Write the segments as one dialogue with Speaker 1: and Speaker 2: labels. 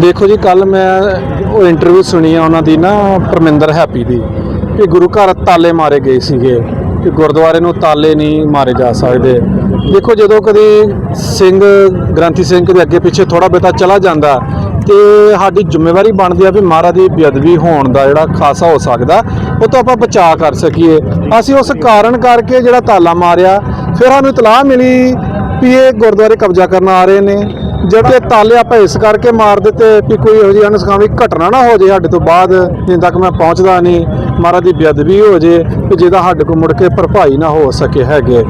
Speaker 1: ਦੇਖੋ ਜੀ ਕੱਲ ਮੈਂ ਉਹ ਇੰਟਰਵਿਊ ਸੁਣੀ ਆ ਉਹਨਾਂ ਦੀ ਨਾ ਪਰਮਿੰਦਰ ਹੈਪੀ ਦੀ ਕਿ ਗੁਰੂ ਘਰ ਤਾਲੇ ਮਾਰੇ ਗਏ ਸੀਗੇ ਕਿ ਗੁਰਦੁਆਰੇ ਨੂੰ ਤਾਲੇ ਨਹੀਂ ਮਾਰੇ ਜਾ ਸਕਦੇ। ਦੇਖੋ, ਜਦੋਂ ਕਦੇ ਸਿੰਘ, ਗ੍ਰੰਥੀ ਸਿੰਘ ਦੇ ਅੱਗੇ ਪਿੱਛੇ ਥੋੜਾ ਬੇਤਾ ਚਲਾ ਜਾਂਦਾ, ਤੇ ਸਾਡੀ ਜ਼ਿੰਮੇਵਾਰੀ ਬਣਦੀ ਆ ਵੀ ਮਹਾਰਾਜ ਦੀ ਬੇਅਦਬੀ ਹੋਣ ਦਾ ਜਿਹੜਾ ਖਾਸਾ ਹੋ ਸਕਦਾ, ਉਹ ਤੋਂ ਆਪਾਂ ਬਚਾਅ ਕਰ ਸਕੀਏ। ਅਸੀਂ ਉਸ ਕਾਰਨ ਕਰਕੇ ਜਿਹੜਾ ਤਾਲਾ ਮਾਰਿਆ, ਫਿਰ ਸਾਨੂੰ ਇਤਲਾਹ ਮਿਲੀ ਵੀ ਇਹ ਗੁਰਦੁਆਰੇ ਕਬਜ਼ਾ ਕਰਨ ਆ ਰਹੇ ਨੇ। ਜਿਹੜੇ ਤਾਲੇ ਆਪਾਂ ਇਸ ਕਰਕੇ ਮਾਰ ਦਿੱਤੇ ਵੀ ਕੋਈ ਇਹੋ ਜਿਹੀ ਅਨਸਕਾਮੀ ਘਟਨਾ ਨਾ ਹੋ ਜੇ ਸਾਡੇ ਤੋਂ ਬਾਅਦ, ਜਿੰਨ ਤੱਕ ਮੈਂ ਪਹੁੰਚਦਾ ਨਹੀਂ, ਮਹਾਰਾਜ ਦੀ ਬੇਅਦਬੀ ਹੋ ਜੇ ਕਿ ਜਿਹਦਾ ਸਾਡੇ ਕੋਲ ਮੁੜ ਕੇ ਭਰਪਾਈ ਨਾ ਹੋ ਸਕੇ ਹੈਗੇ।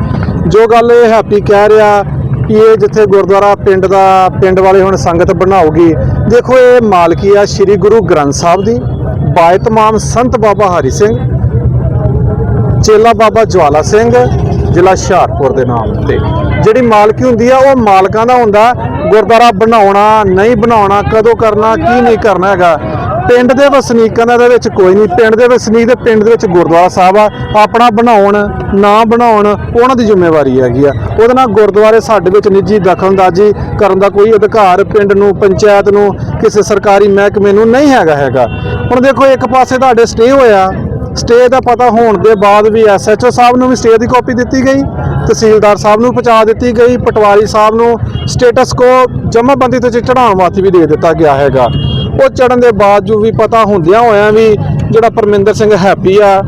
Speaker 1: ਜੋ ਗੱਲ ਇਹ ਹੈਪੀ ਕਹਿ ਰਿਹਾ ਕਿ ਇਹ ਜਿੱਥੇ ਗੁਰਦੁਆਰਾ ਪਿੰਡ ਦਾ, ਪਿੰਡ ਵਾਲੇ ਹੁਣ ਸੰਗਤ ਬਣਾਉਗੀ ਦੇਖੋ ਇਹ ਮਾਲਕੀ ਆ ਸ੍ਰੀ ਗੁਰੂ ਗ੍ਰੰਥ ਸਾਹਿਬ ਦੀ ਬਾਇ ਤਮਾਮ ਸੰਤ ਬਾਬਾ ਹਰੀ ਸਿੰਘ, ਚੇਲਾ ਬਾਬਾ ਜਵਾਲਾ ਸਿੰਘ ਜ਼ਿਲ੍ਹਾ ਹੁਸ਼ਿਆਰਪੁਰ ਦੇ ਨਾਮ ਤੇ। ਜਿਹੜੀ ਮਾਲਕੀ ਹੁੰਦੀ ਆ, ਉਹ ਮਾਲਕਾਂ ਦਾ ਹੁੰਦਾ। ਗੁਰਦੁਆਰਾ ਬਣਾਉਣਾ, ਨਹੀਂ ਬਣਾਉਣਾ, ਕਦੋਂ ਕਰਨਾ, ਕੀ ਨਹੀਂ ਕਰਨਾ ਹੈਗਾ। ਪਿੰਡ ਦੇ ਵਸਨੀਕਾਂ ਦਾ ਇਹਦੇ ਵਿੱਚ ਕੋਈ ਨਹੀਂ। ਪਿੰਡ ਦੇ ਵਸਨੀਕ ਦੇ ਪਿੰਡ ਦੇ ਵਿੱਚ ਗੁਰਦੁਆਰਾ ਸਾਹਿਬ ਆ। ਆਪਣਾ ਬਣਾਉਣ, ਨਾ ਬਣਾਉਣ, ਉਹਨਾਂ ਦੀ ਜ਼ਿੰਮੇਵਾਰੀ ਹੈਗੀ ਆ। ਉਹਦੇ ਨਾਲ ਗੁਰਦੁਆਰੇ ਸਾਡੇ ਵਿੱਚ ਨਿੱਜੀ ਦਖਲਅੰਦਾਜ਼ੀ ਕਰਨ ਦਾ ਕੋਈ ਅਧਿਕਾਰ ਪਿੰਡ ਨੂੰ, ਪੰਚਾਇਤ ਨੂੰ, ਕਿਸੇ ਸਰਕਾਰੀ ਮਹਿਕਮੇ ਨੂੰ ਨਹੀਂ ਹੈਗਾ ਹੈਗਾ। ਹੁਣ ਦੇਖੋ, ਇੱਕ ਪਾਸੇ ਤੁਹਾਡੇ ਸਟੇ ਹੋਇਆ ਸਟੇ ਦਾ ਪਤਾ ਹੋਣ ਦੇ ਬਾਅਦ ਵੀ ਐਸਐਚਓ ਸਾਹਿਬ ਨੂੰ ਵੀ ਸਟੇ ਦੀ ਕਾਪੀ ਦਿੱਤੀ ਗਈ, ਤਹਿਸੀਲਦਾਰ ਸਾਹਿਬ ਨੂੰ ਪਹੁੰਚਾ ਦਿੱਤੀ ਗਈ, ਪਟਵਾਰੀ ਸਾਹਿਬ ਨੂੰ ਸਟੇਟਸ ਕੋ ਜਮ੍ਹਾਂਬੰਦੀ ਤੇ ਚੜਾਉਣ ਵਾਸਤੇ ਵੀ ਦੇ ਦਿੱਤਾ ਗਿਆ ਹੈਗਾ। ਉਹ ਚੜਨ ਦੇ ਬਾਵਜੂਦ ਵੀ ਪਤਾ ਹੁੰਦਿਆਂ ਹੋਇਆਂ ਵੀ ਜਿਹੜਾ ਪਰਮਿੰਦਰ ਸਿੰਘ ਹੈਪੀ ਆ,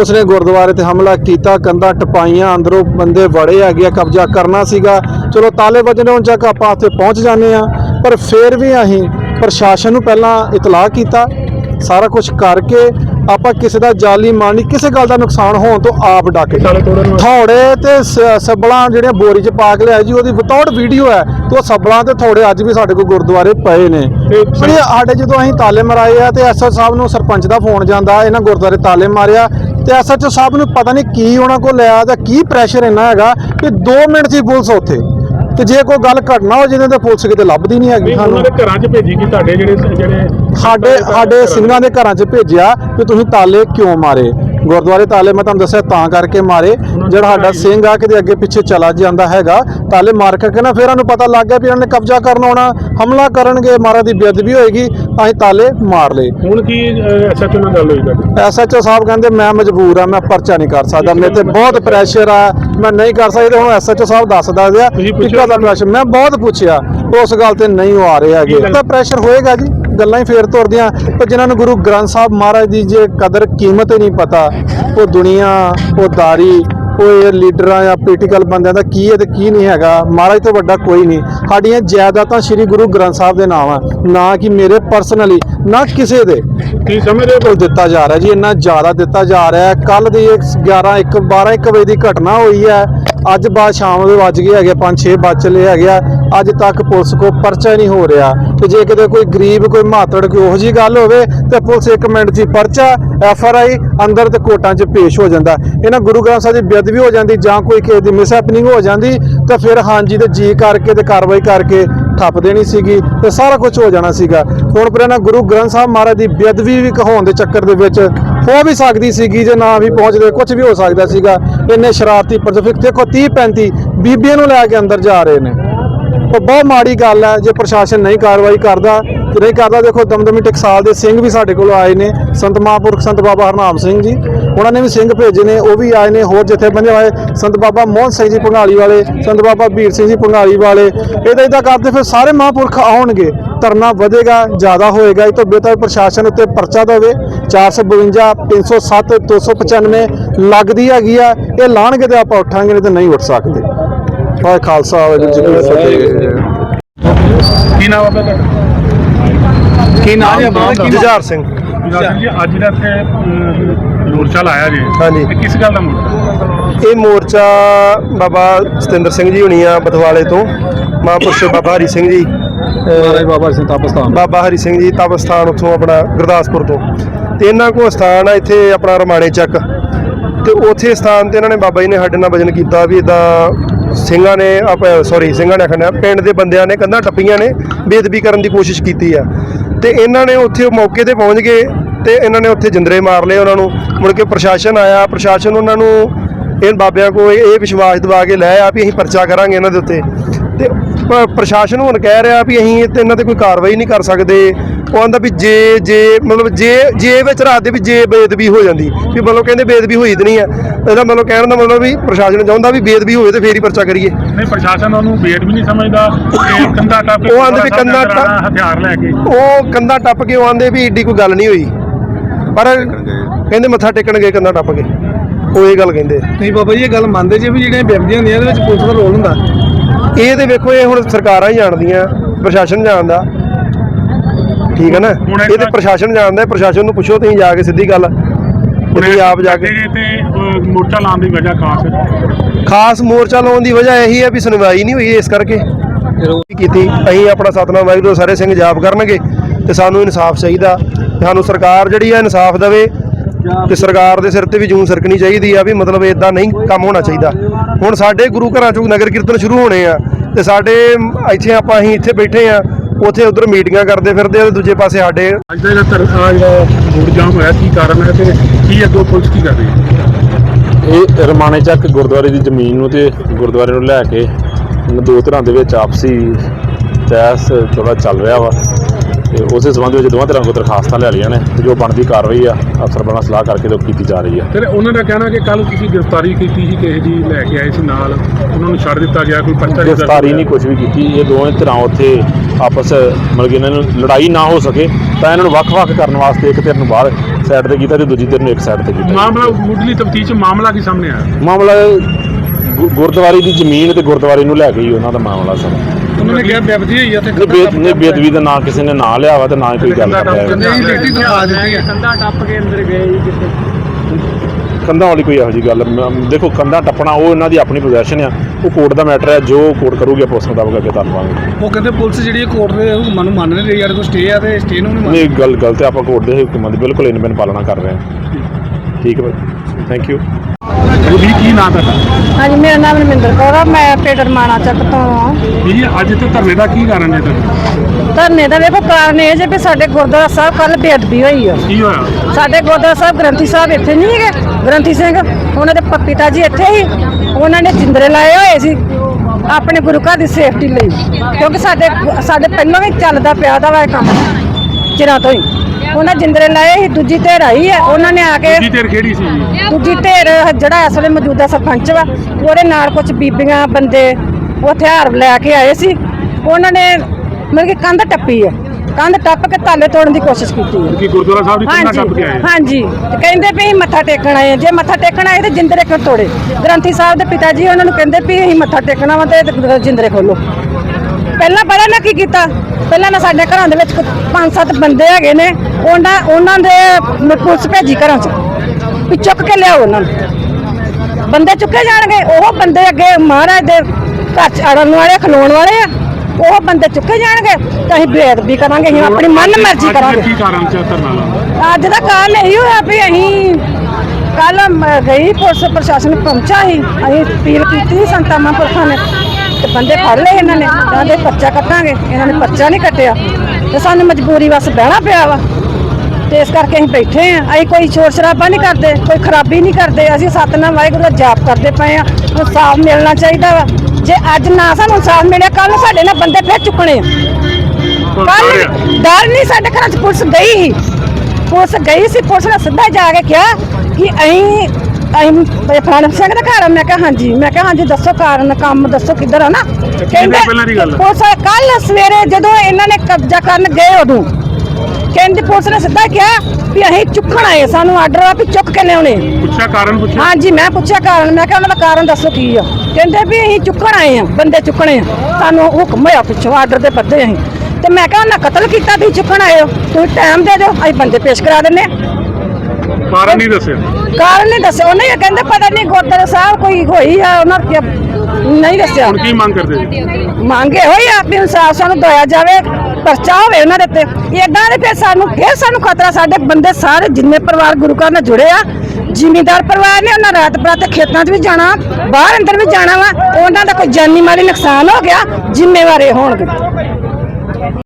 Speaker 1: ਉਸਨੇ ਗੁਰਦੁਆਰੇ ਤੇ ਹਮਲਾ ਕੀਤਾ, ਕੰਧਾਂ ਟਪਾਈਆਂ, ਅੰਦਰੋਂ ਬੰਦੇ ਵੜੇ ਹੈਗੇ ਆ, ਕਬਜ਼ਾ ਕਰਨਾ ਸੀਗਾ। ਚਲੋ ਤਾਲੇ ਵੱਜਣੇ ਹੁਣ ਚੱਕ ਆਪਾਂ ਉੱਥੇ ਪਹੁੰਚ ਜਾਂਦੇ ਆ ਪਰ ਫਿਰ ਵੀ ਅਸੀਂ ਪ੍ਰਸ਼ਾਸਨ ਨੂੰ ਪਹਿਲਾਂ ਇਤਲਾਹ ਕੀਤਾ, ਸਾਰਾ ਕੁਝ ਕਰਕੇ ਆਪਾਂ ਕਿਸੇ ਦਾ ਜਾਲੀ ਮਾਨੀ ਕਿਸੇ ਗੱਲ ਦਾ ਨੁਕਸਾਨ ਹੋਣ ਤੋਂ ਆਪ ਡਾਕੇ। ਥੋੜੇ ਤੇ ਸ- ਸੱਬਲਾਂ ਜਿਹੜੀਆਂ ਬੋਰੀ 'ਚ ਪਾ ਕੇ ਲਿਆਏ ਜੀ ਉਹਦੀ ਵਿਤਆਊਟ ਵੀਡੀਓ ਹੈ ਤੇ ਉਹ ਸੱਬਲਾਂ ਤੇ ਥੋੜੇ ਅੱਜ ਵੀ ਸਾਡੇ ਕੋਲ ਗੁਰਦੁਆਰੇ ਪਏ ਨੇ। ਪਰ ਸਾਡੇ ਜਦੋਂ ਅਸੀਂ ਤਾਲੇ ਮਰਾਏ ਆ ਤੇ ਐਸਓ ਸਾਹਿਬ ਨੂੰ ਸਰਪੰਚ ਦਾ ਫੋਨ ਜਾਂਦਾ ਇਹਨਾਂ ਗੁਰਦੁਆਰੇ ਤਾਲੇ ਮਾਰਿਆ ਤੇ ਐਸਐਚਓ ਸਾਹਿਬ ਨੂੰ ਪਤਾ ਨਹੀਂ ਕੀ ਉਹਨਾਂ ਕੋਲ ਲਿਆ ਤੇ ਕੀ ਪ੍ਰੈਸ਼ਰ ਇੰਨਾ ਹੈਗਾ ਕਿ 2 ਮਿੰਟ ਹੀ ਪੁਲਿਸ ਉੱਥੇ। ਤੇ ਜੇ ਕੋਈ ਗੱਲ ਘਟਨਾ ਹੋ ਜਿਹਦੇ ਤੇ ਪੁਲਿਸ ਕਿਤੇ ਲੱਭਦੀ ਨਹੀਂ ਹੈਗੀ
Speaker 2: ਉਹਨਾਂ ਦੇ ਘਰਾਂ 'ਚ ਭੇਜੀ ਕਿ ਤੁਹਾਡੇ ਜਿਹੜੇ ਜਿਹੜੇ
Speaker 1: ਸਾਡੇ ਸਾਡੇ ਸਿੰਘਾਂ ਦੇ ਘਰਾਂ 'ਚ ਭੇਜਿਆ ਕਿ ਤੁਸੀਂ ਤਾਲੇ ਕਿਉਂ ਮਾਰੇ? ਗੁਰਦੁਆਰੇ ਤਾਲੇ ਮੈਂ ਤੁਹਾਨੂੰ ਦੱਸਿਆ ਤਾਂ ਕਰਕੇ ਮਾਰੇ। ਜਿਹੜਾ ਸਾਡਾ ਸਿੰਘ ਆ ਕਿਤੇ ਅੱਗੇ ਪਿੱਛੇ ਚਲਾ ਜਾਂਦਾ ਹੈਗਾ ਤਾਲੇ ਮਾਰ ਕਰਕੇ ਨਾ ਫਿਰ ਉਹਨੂੰ ਪਤਾ ਲੱਗ ਗਿਆ ਵੀ ਇਹਨਾਂ ਨੇ ਕਬਜ਼ਾ ਕਰਨ ਆਉਣਾ। ਹਮਲਾ ਕਰਨਗੇ ਮਹਾਰਾਜ ਦੀ ਬੇਅਦਬੀ ਹੋਏਗੀ ਅਸੀਂ ਤਾਲੇ ਮਾਰ ਲਏ।
Speaker 2: ਹੁਣ ਕੀ ਐਸਐਚਓ ਨਾਲ ਗੱਲ ਹੋਈ ਤੁਹਾਡੀ?
Speaker 1: ਐਸਐਚਓ ਸਾਹਿਬ ਕਹਿੰਦੇ ਮੈਂ ਮਜਬੂਰ ਆ ਮੈਂ ਪਰਚਾ ਨਹੀਂ ਕਰ ਸਕਦਾ। ਮੇਰੇ ਤੇ ਬਹੁਤ ਪ੍ਰੈਸ਼ਰ ਆ ਮੈਂ ਨਹੀਂ ਕਰ ਸਕਦਾ। ਹੁਣ ਐਸਐਚਓ ਸਾਹਿਬ ਦੱਸਦਾ ਦਿਆ
Speaker 2: ਤੁਸੀਂ
Speaker 1: ਕਿ
Speaker 2: ਪੁੱਛਿਆ
Speaker 1: ਕਾਹਦਾ ਪ੍ਰੈਸ਼ਰ ਮੈਂ ਬਹੁਤ ਪੁੱਛਿਆ ਉਸ ਗੱਲ ਤੇ ਨਹੀਂ ਉਹ ਆ ਰਹੇ ਹੈਗੇ? ਤਾਂ ਪ੍ਰੈਸ਼ਰ ਹੋਏਗਾ ਜੀ। ਗੱਲਾਂ ਹੀ ਫੇਰ ਤੁਰਦੀਆਂ। ਪਰ ਜਿਨ੍ਹਾਂ ਨੂੰ ਗੁਰੂ ਗ੍ਰੰਥ ਸਾਹਿਬ ਮਹਾਰਾਜ ਦੀ ਜੇ ਕਦਰ ਕੀਮਤ ਹੀ ਨਹੀਂ ਪਤਾ ਉਹ ਦੁਨੀਆ ਉਹ ਦਾਰੀ ਉਹ ਇਹ ਲੀਡਰਾਂ ਜਾਂ ਪੋਲੀਟੀਕਲ ਬੰਦਿਆਂ ਦਾ ਕੀ ਹੈ ਤੇ ਕੀ ਨਹੀਂ ਹੈਗਾ ਮਹਾਰਾਜ ਤੋਂ ਵੱਡਾ ਕੋਈ ਨਹੀਂ। ਸਾਡੀਆਂ ਜਾਇਦਾਦਾਂ ਸ੍ਰੀ ਗੁਰੂ ਗ੍ਰੰਥ ਸਾਹਿਬ ਦੇ ਨਾਮ ਆ। ਨਾ ਕਿ ਮੇਰੇ ਪਰਸਨਲੀ ਨਾ ਕਿਸੇ ਦੇ।
Speaker 2: ਕੀ ਸਮਝਦੇ ਹੋ?
Speaker 1: ਕੋਲ ਦਿੱਤਾ ਜਾ ਰਿਹਾ ਜੀ ਇੰਨਾ ਜ਼ਿਆਦਾ ਦਿੱਤਾ ਜਾ ਰਿਹਾ। ਕੱਲ ਦੀ ਇੱਕ 11 1 12 1 ਵਜੇ ਦੀ ਘਟਨਾ ਹੋਈ ਹੈ। ਅੱਜ ਬਾਅਦ ਸ਼ਾਮ ਦੇ ਵੱਜ ਗਏ ਹੈਗੇ 5 6 ਵੱਜ ਚਲੇ ਹੈਗੇ ਆ। ਅੱਜ ਤੱਕ ਪੁਲਿਸ ਕੋ ਪਰਚਾ ਹੀ ਨਹੀਂ ਹੋ ਰਿਹਾ। ਤੇ ਜੇ ਕਿਤੇ ਕੋਈ ਗਰੀਬ, ਕੋਈ ਮਾਤੜ, ਕੋਈ ਉਹੋ ਜੀ ਗੱਲ ਹੋਵੇ, ਤੇ ਪੁਲਿਸ 1 ਮਿੰਟ 'ਚ ਪਰਚਾ, ਐਫ ਆਰ ਆਈ ਅੰਦਰ ਤੇ ਕੋਰਟਾਂ 'ਚ ਪੇਸ਼ ਹੋ ਜਾਂਦਾ। ਇਹਨਾਂ ਗੁਰੂ ਗ੍ਰੰਥ ਸਾਹਿਬ ਦੀ ਬੇਅਦਬੀ ਹੋ ਜਾਂਦੀ ਜਾਂ ਕੋਈ ਕਿਸੇ ਦੀ ਮਿਸਹੈਪਨਿੰਗ ਹੋ ਜਾਂਦੀ, ਤਾਂ ਫਿਰ ਹਾਂਜੀ ਤੇ ਜੀ ਕਰਕੇ ਤੇ ਕਾਰਵਾਈ ਕਰਕੇ ਠੱਪ ਦੇਣੀ ਸੀਗੀ ਤੇ ਸਾਰਾ ਕੁਝ ਹੋ ਜਾਣਾ ਸੀਗਾ। ਹੁਣ ਪਰ ਇਹਨਾਂ ਗੁਰੂ ਗ੍ਰੰਥ ਸਾਹਿਬ ਮਹਾਰਾਜ ਦੀ ਬੇਅਦਬੀ ਵੀ ਕਹਾਉਣ ਦੇ ਚੱਕਰ ਦੇ ਵਿੱਚ ਹੋ ਵੀ ਸਕਦੀ ਸੀਗੀ, ਜੇ ਨਾ ਵੀ ਪਹੁੰਚਦੇ ਕੁਝ ਵੀ ਹੋ ਸਕਦਾ ਸੀਗਾ। ਇੰਨੇ ਸ਼ਰਾਰਤੀ ਪ੍ਰਜਫਿਕ ਦੇਖੋ 30 35 ਬੀਬੀਆਂ ਨੂੰ ਲੈ ਕੇ ਅੰਦਰ ਜਾ ਰਹੇ ਨੇ। ਉਹ ਬਹੁਤ ਮਾੜੀ ਗੱਲ ਹੈ, ਜੇ ਪ੍ਰਸ਼ਾਸਨ ਨਹੀਂ ਕਾਰਵਾਈ ਕਰਦਾ ਤੇ ਕਰਦਾ ਦੇਖੋ, ਦਮਦਮੀ ਟਕਸਾਲ ਦੇ ਸਿੰਘ ਵੀ ਸਾਡੇ ਕੋਲ ਆਏ ਨੇ, ਸੰਤ ਮਹਾਂਪੁਰਖ ਸੰਤ ਬਾਬਾ ਹਰਨਾਮ ਸਿੰਘ ਜੀ। ਉਹਨਾਂ ਨੇ ਵੀ ਸਿੰਘ ਭੇਜੇ ਨੇ, ਉਹ ਵੀ ਆਏ ਨੇ, ਹੋਰ ਜਥੇਬੰਦੀਆਂ ਵਾਲੇ, ਸੰਤ ਬਾਬਾ ਮੋਹਨ ਸਿੰਘ ਜੀ ਪੰਗਾਲੀ ਵਾਲੇ, ਸੰਤ ਬਾਬਾ ਵੀਰ ਸਿੰਘ ਜੀ ਪੰਗਾਲੀ ਵਾਲੇ ਇਹਦਾ ਇਦਾਂ ਕਰਦੇ ਫਿਰ ਸਾਰੇ ਮਹਾਂਪੁਰਖ ਆਉਣਗੇ। ਧਰਨਾ ਵਧੇਗਾ, ਜ਼ਿਆਦਾ ਹੋਏਗਾ, ਇਹ ਤੋਂ ਬਿਹਤਰ ਪ੍ਰਸ਼ਾਸਨ ਉੱਤੇ ਪਰਚਾ ਦੇਵੇ। 452 307 295 ਲੱਗਦੀ ਹੈਗੀ ਆ, ਇਹ ਲਾਣਗੇ ਤੇ ਆਪਾਂ ਉੱਠਾਂਗੇ, ਨਹੀਂ ਤੇ ਨਹੀਂ ਉੱਠ ਸਕਦੇ। ਵਾਹਿ ਖਾਲਸਾ, ਵਾਹਿਗੁਰੂ ਜੀ ਕੀ
Speaker 2: ਨਾਮ ਹੈ
Speaker 1: ਕੀ ਨਾਮ
Speaker 2: ਹੈ ਆਪਣਾ? ਕੀ
Speaker 1: ਜੁਝਾਰ ਸਿੰਘ।
Speaker 2: ਜਨਾਬ ਜੀ ਅੱਜ ਦਾ ਇੱਥੇ ਮੋਰਚਾ ਲਾਇਆ ਜੀ।
Speaker 3: ਹਾਂਜੀ।
Speaker 2: ਇਹ ਕਿਸ ਗੱਲ ਦਾ ਮੋਰਚਾ?
Speaker 3: ਇਹ ਮੋਰਚਾ ਬਾਬਾ ਸਤਿੰਦਰ ਸਿੰਘ ਜੀ ਹੁਣੀ ਆ ਬਤਵਾਲੇ ਤੋਂ। ਮਹਾਂਪੁਰਸ਼ ਬਾਬਾ ਹਰੀ ਸਿੰਘ ਜੀ।
Speaker 1: ਮਹਾਰਾਜ ਬਾਬਾ ਸਿੰਘ ਤਾਪਸਤਾਨ
Speaker 3: ਬਾਬਾ ਹਰੀ ਸਿੰਘ ਜੀ ਤਪ ਸਥਾਨ ਉੱਥੋਂ ਆਪਣਾ ਗੁਰਦਾਸਪੁਰ ਤੋਂ। ਤੇ ਇਹਨਾਂ ਕੋਲ ਸਥਾਨ ਆ ਇੱਥੇ ਆਪਣਾ ਰਮਾਣੇ ਚੱਕ। ਤੇ ਉੱਥੇ ਸਥਾਨ ਤੇ ਇਹਨਾਂ ਨੇ ਬਾਬਾ ਜੀ ਨੇ ਸਾਡੇ ਨਾਲ ਵਜਨ ਕੀਤਾ ਵੀ ਇਦਾਂ ਸਿੰਘਾਂ ਨੇ ਆਪ ਸੌਰੀ ਸਿੰਘਾਂ ਨੇ ਆਖਣਾ ਪਿੰਡ ਦੇ ਬੰਦਿਆਂ ਨੇ ਕੰਧਾਂ ਟੱਪੀਆਂ ਨੇ ਬੇਦਬੀ ਕਰਨ ਦੀ ਕੋਸ਼ਿਸ਼ ਕੀਤੀ ਆ। ਤੇ ਇਹਨਾਂ ਨੇ ਉੱਥੇ ਮੌਕੇ ਤੇ ਪਹੁੰਚ ਗਏ ਤੇ ਇਹਨਾਂ ਨੇ ਉੱਥੇ ਜਿੰਦਰੇ ਮਾਰ ਲਏ ਉਹਨਾਂ ਨੂੰ। ਮੁੜ ਕੇ ਪ੍ਰਸ਼ਾਸਨ ਆਇਆ ਪ੍ਰਸ਼ਾਸਨ ਉਹਨਾਂ ਨੂੰ ਇਹ ਬਾਬਿਆਂ ਕੋ ਇਹ ਵਿਸ਼ਵਾਸ ਦਿਵਾ ਕੇ ਲੈ ਆ ਵੀ ਅਸੀਂ ਪਰਚਾ ਕਰਾਂਗੇ ਇਹਨਾਂ ਦੇ ਉੱਤੇ। ਤੇ ਪ੍ਰਸ਼ਾਸਨ ਹੁਣ ਕਹਿ ਰਿਹਾ ਵੀ ਅਸੀਂ ਇਹ ਤੇ ਇਹਨਾਂ ਤੇ ਕੋਈ ਕਾਰਵਾਈ ਨਹੀਂ ਕਰ ਸਕਦੇ। ਉਹ ਆਂਦਾ ਵੀ ਜੇ ਜੇ ਮਤਲਬ ਜੇ ਜੇ ਵਿੱਚ ਰੱਖਦੇ ਵੀ ਜੇ ਬੇਦਬੀ ਹੋ ਜਾਂਦੀ ਵੀ ਮਤਲਬ ਕਹਿੰਦੇ ਬੇਦਬੀ ਹੋਈ ਤੇ ਨਹੀਂ ਆ। ਇਹਦਾ ਮਤਲਬ ਕਹਿਣ ਦਾ ਮਤਲਬ ਵੀ ਪ੍ਰਸ਼ਾਸਨ ਚਾਹੁੰਦਾ ਵੀ ਬੇਦਬੀ ਹੋਵੇ ਤੇ ਫੇਰ ਹੀ ਪਰਚਾ ਕਰੀਏ।
Speaker 2: ਨਹੀਂ ਪ੍ਰਸ਼ਾਸਨ ਉਹਨੂੰ ਬੇਦ ਵੀ ਨਹੀਂ ਸਮਝਦਾ ਕੰਧਾ ਟੱਪ ਕੇ
Speaker 3: ਉਹ ਆਂਦੇ ਵੀ ਕੰਧਾ
Speaker 2: ਹਥਿਆਰ ਲੈ ਕੇ।
Speaker 3: ਉਹ ਕੰਧਾ ਟੱਪ ਕੇ ਉਹ ਆਂਦੇ ਵੀ ਏਡੀ ਕੋਈ ਗੱਲ ਨਹੀਂ ਹੋਈ। ਪਰ ਕਹਿੰਦੇ ਮੱਥਾ ਟੇਕਣ ਗਏ ਕੰਧਾ ਟੱਪ ਕੇ। ਉਹ ਇਹ ਗੱਲ ਕਹਿੰਦੇ।
Speaker 1: ਨਹੀਂ ਬਾਬਾ ਜੀ ਇਹ ਗੱਲ ਮੰਨਦੇ ਜੇ ਵੀ ਜਿਹੜੀਆਂ ਬੇਬਦੀਆਂ ਹੁੰਦੀਆਂ ਇਹਦੇ ਵਿੱਚ ਪੁਲਿਸ ਦਾ ਰੋਲ ਹੁੰਦਾ।
Speaker 3: ਇਹ ਤੇ ਵੇਖੋ ਇਹ ਹੁਣ ਸਰਕਾਰਾਂ ਹੀ ਜਾਣਦੀਆਂ ਪ੍ਰਸ਼ਾਸਨ ਜਾਣਦਾ। ਠੀਕ ਹੈ ਨਾ?
Speaker 2: ਇਹ
Speaker 3: ਤੇ ਪ੍ਰਸ਼ਾਸਨ ਜਾਣਦਾ ਪ੍ਰਸ਼ਾਸਨ ਨੂੰ ਪੁੱਛੋ ਤੁਸੀਂ ਜਾ ਕੇ ਸਿੱਧੀ ਗੱਲ। ਤੁਸੀਂ ਆਪ ਜਾ ਕੇ
Speaker 2: ਤੇ ਮੋਰਚਾ ਲਾਉਣ ਦੀ ਵਜ੍ਹਾ ਖਾਸ।
Speaker 3: ਖਾਸ ਮੋਰਚਾ ਲਾਉਣ ਦੀ ਵਜ੍ਹਾ ਇਹੀ ਹੈ ਵੀ ਸੁਣਵਾਈ ਨਹੀਂ ਹੋਈ ਇਸ ਕਰਕੇ। ਕੀਤੀ? ਅਸੀਂ ਆਪਣਾ ਸਤਨਾਮ ਵਾਹਿਗੁਰੂ ਸਾਰੇ ਸਿੰਘ ਜਾਪ ਕਰਨਗੇ ਤੇ ਸਾਨੂੰ ਇਨਸਾਫ ਚਾਹੀਦਾ। ਸਾਨੂੰ ਸਰਕਾਰ ਜਿਹੜੀ ਹੈ ਇਨਸਾਫ ਦੇਵੇ ਤੇ ਸਰਕਾਰ ਦੇ ਸਿਰ ਤੇ ਵੀ ਜੂਨ ਸਰਕਣੀ ਚਾਹੀਦੀ ਆ ਵੀ ਮਤਲਬ ਇਦਾਂ ਨਹੀਂ ਕੰਮ ਹੋਣਾ ਚਾਹੀਦਾ। ਹੁਣ ਸਾਡੇ ਗੁਰੂ ਘਰਾਂ ਚੋਂ ਨਗਰ ਕੀਰਤਨ ਸ਼ੁਰੂ ਹੋਣੇ ਆ ਤੇ ਸਾਡੇ ਇੱਥੇ ਆਪਾਂ ਅਸੀਂ ਇੱਥੇ ਬੈਠੇ ਆ ਉੱਥੇ ਉਧਰ ਮੀਟਿੰਗਾਂ ਕਰਦੇ ਫਿਰਦੇ ਆ ਤੇ ਦੂਜੇ ਪਾਸੇ ਸਾਡੇ
Speaker 2: ਅੱਜ ਦਾ ਜਿਹੜਾ ਧਰਨਾ ਜਿਹੜਾ ਰੋਡ ਜਾਮ ਹੋਇਆ ਕੀ ਕਾਰਨ ਹੈ ਤੇ ਕੀ ਅੱਗੋਂ ਪੁਲਿਸ ਕੀ ਕਰ ਰਹੀ ਹੈ?
Speaker 1: ਇਹ ਰਮਾਣੇ ਚੱਕ ਗੁਰਦੁਆਰੇ ਦੀ ਜ਼ਮੀਨ ਨੂੰ ਤੇ ਗੁਰਦੁਆਰੇ ਨੂੰ ਲੈ ਕੇ ਦੋ ਧਿਰਾਂ ਦੇ ਵਿੱਚ ਆਪਸੀ ਤੈਸ ਥੋੜਾ ਚੱਲ ਰਿਹਾ ਵਾ। ਤੇ ਉਸੇ ਸੰਬੰਧ ਵਿੱਚ ਦੋਵਾਂ ਧਿਰਾਂ ਕੋਲ ਦਰਖਾਸਤਾਂ ਲੈ ਲਈਆਂ ਨੇ ਤੇ ਜੋ ਬਣਦੀ ਕਾਰਵਾਈ ਆ ਅਫਸਰ ਬਣਾ ਸਲਾਹ ਕਰਕੇ ਤੇ ਉਹ ਕੀਤੀ ਜਾ ਰਹੀ ਆ।
Speaker 2: ਫਿਰ ਉਹਨਾਂ ਦਾ ਕਹਿਣਾ ਕਿ ਕੱਲ ਤੁਸੀਂ ਗ੍ਰਿਫਤਾਰੀ ਕੀਤੀ ਸੀ ਕਿਸੇ ਦੀ ਲੈ ਕੇ ਆਏ ਸੀ ਨਾਲ ਉਹਨਾਂ ਨੂੰ ਛੱਡ ਦਿੱਤਾ ਗਿਆ ਕੋਈ ਪਰਚਾ
Speaker 1: ਗ੍ਰਿਫਤਾਰੀ। ਨਹੀਂ ਕੁਝ ਵੀ ਕੀਤੀ ਇਹ ਦੋਵੇਂ ਧਿਰਾਂ ਉੱਥੇ ਆਪਸ ਮਤਲਬ ਕਿ ਇਹਨਾਂ ਨੂੰ ਲੜਾਈ ਨਾ ਹੋ ਸਕੇ ਤਾਂ ਇਹਨਾਂ ਨੂੰ ਵੱਖ-ਵੱਖ ਕਰਨ ਵਾਸਤੇ ਇੱਕ ਧਿਰ ਨੂੰ ਬਾਹਰ ਸਾਈਡ ਤੇ ਕੀਤਾ ਤੇ ਦੂਜੀ ਧਿਰ ਨੂੰ ਇੱਕ ਸਾਈਡ ਤੇ ਕੀਤਾ।
Speaker 2: ਮਾਮਲਾ ਮੁੱਢਲੀ ਤਫਤੀਸ਼ ਮਾਮਲਾ ਕੀ ਸਾਹਮਣੇ ਆਇਆ?
Speaker 1: ਮਾਮਲਾ ਗੁਰਦੁਆਰੇ ਦੀ ਜ਼ਮੀਨ ਤੇ ਗੁਰਦੁਆਰੇ ਨੂੰ ਲੈ ਕੇ ਹੀ ਉਹਨਾਂ ਦਾ ਮਾਮਲਾ ਸਰ
Speaker 2: ਉਹਨਾਂ ਨੇ ਕਿਹਾ ਬੇਬਦੀ ਹੋਈ ਆ ਤੇ
Speaker 1: ਨਹੀਂ ਬੇਦ ਨਹੀਂ ਬੇਦਬੀ ਦਾ ਨਾਂ ਕਿਸੇ ਨੇ ਨਾਂ ਲਿਆ ਵਾ ਤੇ ਨਾ ਹੀ ਕੋਈ ਗੱਲ ਕਰਦਾ ਹੈ।
Speaker 2: ਲਿਖਤੀ ਦਿਖਾ ਦਿੱਤੀ ਹੈ
Speaker 1: ਕੰਧਾਂ ਵਾਲੀ ਕੋਈ ਇਹੋ ਜੀ ਗੱਲ ਮ- ਦੇਖੋ ਕੰਧਾਂ ਟੱਪਣਾ ਉਹ ਇਹਨਾਂ ਦੀ ਆਪਣੀ ਪੋਜੀਸ਼ਨ ਆ। ਉਹ ਕੋਰਟ ਦਾ ਮੈਟਰ ਹੈ ਜੋ ਕੋਰਟ ਕਰੂਗੀ ਆਪਾਂ ਉਸ ਮੁਤਾਬਕ ਅੱਗੇ ਕਰ ਪਾਵਾਂਗੇ
Speaker 4: ਉਹ ਕਹਿੰਦੇ ਪੁਲਿਸ ਜਿਹੜੀ ਕੋਰਟ ਦੇ ਹੁਕਮਾਂ ਨੂੰ ਮੰਨ ਨਹੀਂ ਰਹੀ ਯਾਰ ਕੋ ਸਟੇ ਆ ਤੇ ਸਟੇ ਨੂੰ ਨਹੀਂ ਮੰਨ
Speaker 1: ਨਹੀਂ ਗੱਲ ਗਲਤ ਹੈ ਆਪਾਂ ਕੋਰਟ ਦੇ ਹੁਕਮਾਂ ਦੀ ਬਿਲਕੁਲ ਇਨਬਨ ਪਾਲਣਾ ਕਰ ਰਹੇ ਹਾਂ। ਠੀਕ ਹੈ ਭਾਈ। ਥੈਂਕ ਯੂ
Speaker 2: ਵੀ ਕੀ ਨਾਮ ਹੈ
Speaker 5: ਹਾਂਜੀ ਮੇਰਾ ਨਾਮ ਰਮਿੰਦਰ ਕੌਰ ਆ। ਮੈਂ ਪੇਟਰ ਮਾਣਾ ਚੱਕ ਤੋਂ ਆ।
Speaker 2: ਵੀ ਅੱਜ ਤੇ ਧਰਨੇ ਦਾ ਕੀ ਕਾਰਨ ਹੈ ਤੁਹਾਨੂੰ
Speaker 5: ਧਰਨੇ ਦਾ ਵੇਖੋ ਕਾਰਨ ਇਹ ਜੇ ਵੀ ਸਾਡੇ ਗੁਰਦੁਆਰਾ ਸਾਹਿਬ ਕੱਲ ਬੇਅਦਬੀ ਹੋਈ ਆ।
Speaker 2: ਕੀ ਹੋਇਆ?
Speaker 5: ਸਾਡੇ ਗੁਰਦੁਆਰਾ ਸਾਹਿਬ ਗ੍ਰੰਥੀ ਸਾਹਿਬ ਇੱਥੇ ਨਹੀਂ ਹੈਗੇ। ਗ੍ਰੰਥੀ ਸਿੰਘ ਉਹਨਾਂ ਦੇ ਪ- ਪਿਤਾ ਜੀ ਇੱਥੇ ਹੀ ਉਹਨਾਂ ਨੇ ਜਿੰਦਰੇ ਲਾਏ ਹੋਏ ਸੀ ਆਪਣੇ ਗੁਰੂ ਘਰ ਦੀ ਸੇਫਟੀ ਲਈ। ਕਿਉਂਕਿ ਸਾਡੇ ਸਾਡੇ ਪਹਿਲਾਂ ਵੀ ਚੱਲਦਾ ਪਿਆ ਦਾ ਵਾ ਇਹ ਕੰਮ ਚਿਰਾਂ ਤੋਂ ਹੀ। ਉਹਨਾਂ ਜਿੰਦਰੇ ਲਾਏ ਸੀ ਦੂਜੀ ਧਿਰ ਆਈ ਹੈ ਉਹਨਾਂ ਨੇ ਆ ਕੇ
Speaker 2: ਕੀ ਤੇਰ ਕਿਹੜੀ ਸੀ? ਜੀ?
Speaker 5: ਦੂਜੀ ਧਿਰ ਜਿਹੜਾ ਇਸ ਵੇਲੇ ਮੌਜੂਦਾ ਸਰਪੰਚ ਵਾ ਉਹਦੇ ਨਾਲ ਕੁਝ ਬੀਬੀਆਂ ਬੰਦੇ ਉਹ ਹਥਿਆਰ ਲੈ ਕੇ ਆਏ ਸੀ। ਉਹਨਾਂ ਨੇ ਮਤਲਬ ਕਿ ਕੰਧ ਟੱਪੀ ਹੈ ਕੰਧ ਟੱਪ ਕੇ ਤਾਲੇ ਤੋੜਨ ਦੀ ਕੋਸ਼ਿਸ਼ ਕੀਤੀ ਹੈ।
Speaker 2: ਕਿ ਗੁਰਦੁਆਰਾ ਸਾਹਿਬ ਦੀ ਕਿੰਨਾ
Speaker 5: ਹਾਂਜੀ
Speaker 2: ਟੱਪ ਕੇ ਆਏ।
Speaker 5: ਹਾਂਜੀ ਤੇ ਕਹਿੰਦੇ ਵੀ ਅਸੀਂ ਮੱਥਾ ਟੇਕਣ ਆਏ ਹਾਂ। ਜੇ ਮੱਥਾ ਟੇਕਣ ਆਏ ਤੇ ਜਿੰਦਰੇ ਕਿਉਂ ਤੋੜੇ? ਗ੍ਰੰਥੀ ਸਾਹਿਬ ਦੇ ਪਿਤਾ ਜੀ ਉਹਨਾਂ ਨੂੰ ਕਹਿੰਦੇ ਵੀ ਅਸੀਂ ਮੱਥਾ ਟੇਕਣਾ ਵਾ ਤੇ ਜਿੰਦਰੇ ਖੋਲੋ। ਪਹਿਲਾਂ ਪਤਾ ਨਾ ਕੀ ਕੀਤਾ? ਪਹਿਲਾਂ ਨਾ ਸਾਡੇ ਘਰਾਂ ਦੇ ਵਿੱਚ ਪੰਜ ਸੱਤ ਬੰਦੇ ਹੈਗੇ ਨੇ ਉਹਨਾਂ ਉਹਨਾਂ ਦੇ ਮ- ਪੁਲਿਸ ਭੇਜੀ ਘਰਾਂ 'ਚ। ਵੀ ਚੁੱਕ ਕੇ ਲਿਆਓ ਉਹਨਾਂ ਨੂੰ। ਬੰਦੇ ਚੁੱਕੇ ਜਾਣਗੇ ਉਹ ਬੰਦੇ ਅੱਗੇ ਮਹਾਰਾਜ ਦੇ ਘਰ 'ਚ ਅੜਨ ਵਾਲੇ ਖਲੋਣ ਵਾਲੇ ਆ ਉਹ ਬੰਦੇ ਚੁੱਕੇ ਜਾਣਗੇ ਤਾਂ ਅਸੀਂ ਬੇਅਦਬੀ ਕਰਾਂਗੇ ਅਸੀਂ ਆਪਣੀ ਮਨ ਮਰਜ਼ੀ ਕਰਾਂਗੇ।
Speaker 2: ਕੀ ਕਾਰਨ ਚ ਧਰਨਾ ਲਾਉਣ
Speaker 5: ਅੱਜ ਦਾ ਕਾਰਨ ਇਹੀ ਹੋਇਆ ਵੀ ਅਸੀਂ ਕੱਲ ਗਈ ਪੁਲਿਸ ਪ੍ਰਸ਼ਾਸਨ ਪਹੁੰਚਾ ਸੀ ਅਸੀਂ ਅਪੀਲ ਕੀਤੀ ਸੰਤਾਂ ਮਹਾਂਪੁਰਖਾਂ ਨੇ। ਤੇ ਬੰਦੇ ਫੜ ਲਏ ਇਹਨਾਂ ਨੇ। ਕਹਿੰਦੇ ਪਰਚਾ ਕੱਟਾਂਗੇ। ਇਹਨਾਂ ਨੇ ਪਰਚਾ ਨਹੀਂ ਕੱਟਿਆ। ਤੇ ਸਾਨੂੰ ਮਜਬੂਰੀ ਵਸ ਬਹਿਣਾ ਪਿਆ ਵਾ। ਤੇ ਇਸ ਕਰਕੇ ਅਸੀਂ ਬੈਠੇ ਆ। ਅਸੀਂ ਕੋਈ ਸ਼ੋਰ ਸ਼ਰਾਬਾ ਨਹੀਂ ਕਰਦੇ ਕੋਈ ਖਰਾਬੀ ਨਹੀਂ ਕਰਦੇ। ਅਸੀਂ ਸਤਨਾਮ ਵਾਹਿਗੁਰੂ ਦਾ ਜਾਪ ਕਰਦੇ ਪਏ ਆ। ਇਨਸਾਫ ਮਿਲਣਾ ਚਾਹੀਦਾ ਵਾ। ਜੇ ਅੱਜ ਨਾ ਸਾਨੂੰ ਇਨਸਾਫ ਮਿਲਿਆ ਕੱਲ ਨੂੰ ਸਾਡੇ ਨਾਲ ਬੰਦੇ ਫਿਰ ਚੁੱਕਣੇ ਆ। ਕੱਲ ਡਰ ਨਹੀਂ ਸਾਡੇ ਘਰਾਂ 'ਚ ਪੁਲਿਸ ਗਈ ਸੀ। ਪੁਲਿਸ ਗਈ ਸੀ ਪੁਲਿਸ ਨੇ ਸਿੱਧਾ ਜਾ ਕੇ ਕਿਹਾ ਕਿ ਅਸੀਂ ਅਸੀਂ ਫਲਾਣੇ ਸਿੰਘ ਦਾ ਘਰ ਆ। ਮੈਂ ਕਿਹਾ ਹਾਂਜੀ ਮੈਂ ਕਿਹਾ ਹਾਂਜੀ ਦੱਸੋ ਕਾਰਨ ਕੰਮ ਦੱਸੋ ਕਿੱਧਰ ਆ ਨਾ।
Speaker 2: ਕਿੰਨੇ ਪਹਿਲਾਂ ਦੀ ਗੱਲ ਹੈ?
Speaker 5: ਪੁਲਿਸ ਕੱਲ ਸਵੇਰੇ ਜਦੋਂ ਇਹਨਾਂ ਨੇ ਕਬਜ਼ਾ ਕਰਨ ਗਏ ਉਦੋਂ ਕਹਿੰਦੇ ਪੁਲਿਸ ਨੇ ਸਿੱਧਾ ਕਿਹਾ ਵੀ ਅਸੀਂ ਚੁੱਕਣ ਆਏ ਸਾਨੂੰ ਆਰਡਰ ਆ ਵੀ ਚੁੱਕ ਕੇ ਲਿਆਉਣੇ।
Speaker 2: ਪੁੱਛਿਆ ਕਾਰਨ ਪੁੱਛਿਆ?
Speaker 5: ਹਾਂਜੀ ਮੈਂ ਪੁੱਛਿਆ ਕਾਰਨ ਮੈਂ ਕਿਹਾ ਉਹਨਾਂ ਦਾ ਕਾਰਨ ਦੱਸੋ ਕੀ ਆ। ਕਹਿੰਦੇ ਵੀ ਅਸੀਂ ਚੁੱਕਣ ਆਏ ਆ ਬੰਦੇ ਚੁੱਕਣੇ ਆ। ਸਾਨੂੰ ਹੁਕਮ ਹੋਇਆ ਪਿੱਛੋਂ ਆਰਡਰ ਦੇ ਬੱਦੇ ਅਸੀਂ। ਤੇ ਮੈਂ ਕਿਹਾ ਉਹਨਾਂ ਕਤਲ ਕੀਤਾ ਤੁਸੀਂ ਚੁੱਕਣ ਆਏ ਹੋ। ਤੁਸੀਂ ਟਾਈਮ ਦੇ ਦਿਓ ਅਸੀਂ ਬੰਦੇ ਪੇਸ਼ ਕਰਾ ਦਿੰਨੇ ਆ।
Speaker 2: ਕਾਰਨ ਨਹੀਂ ਦੱਸਿਆ।
Speaker 5: ਕਾਰਨ ਨਹੀਂ ਦੱਸਿਆ। ਉਹਨੇ ਇਹ ਕਹਿੰਦੇ ਪਤਾ ਨਹੀਂ ਗੁਰਦੁਆਰਾ ਸਾਹਿਬ ਕੋਈ ਹੋਈ ਆ ਉਹਨਾਂ ਨੇ ਨਹੀਂ ਦੱਸਿਆ।
Speaker 2: ਹੁਣ ਕੀ ਮੰਗ ਕਰਦੇ ਜੀ?
Speaker 5: ਮੰਗੇ ਹੋਈ ਆ ਵੀ ਇਨਸਾਫ ਸਾਨੂੰ ਦਇਆ ਜਾਵੇ ਪਰਚਾ ਹੋਵੇ ਉਹਨਾਂ ਦੇ ਉੱਤੇ। ਇਦਾਂ ਦੇ ਫਿਰ ਸਾਨੂੰ ਫਿਰ ਸਾਨੂੰ ਖਤਰਾ ਸਾਡੇ ਬੰਦੇ ਸਾਰੇ ਜਿੰਨੇ ਪਰਿਵਾਰ ਗੁਰੂ ਘਰ ਨਾਲ ਜੁੜੇ ਆ ਜ਼ਿਮੀਂਦਾਰ ਪਰਿਵਾਰ ਨੇ ਉਹਨਾਂ ਰਾਤ ਬਰਾਤ ਖੇਤਾਂ 'ਚ ਵੀ ਜਾਣਾ ਬਾਹਰ ਅੰਦਰ ਵੀ ਜਾਣਾ ਵਾ ਉਹਨਾਂ ਦਾ ਕੋਈ ਜਾਨੀ ਮਾਲੀ ਨੁਕਸਾਨ ਹੋ ਗਿਆ ਜ਼ਿੰਮੇਵਾਰ ਹੋਣਗੇ।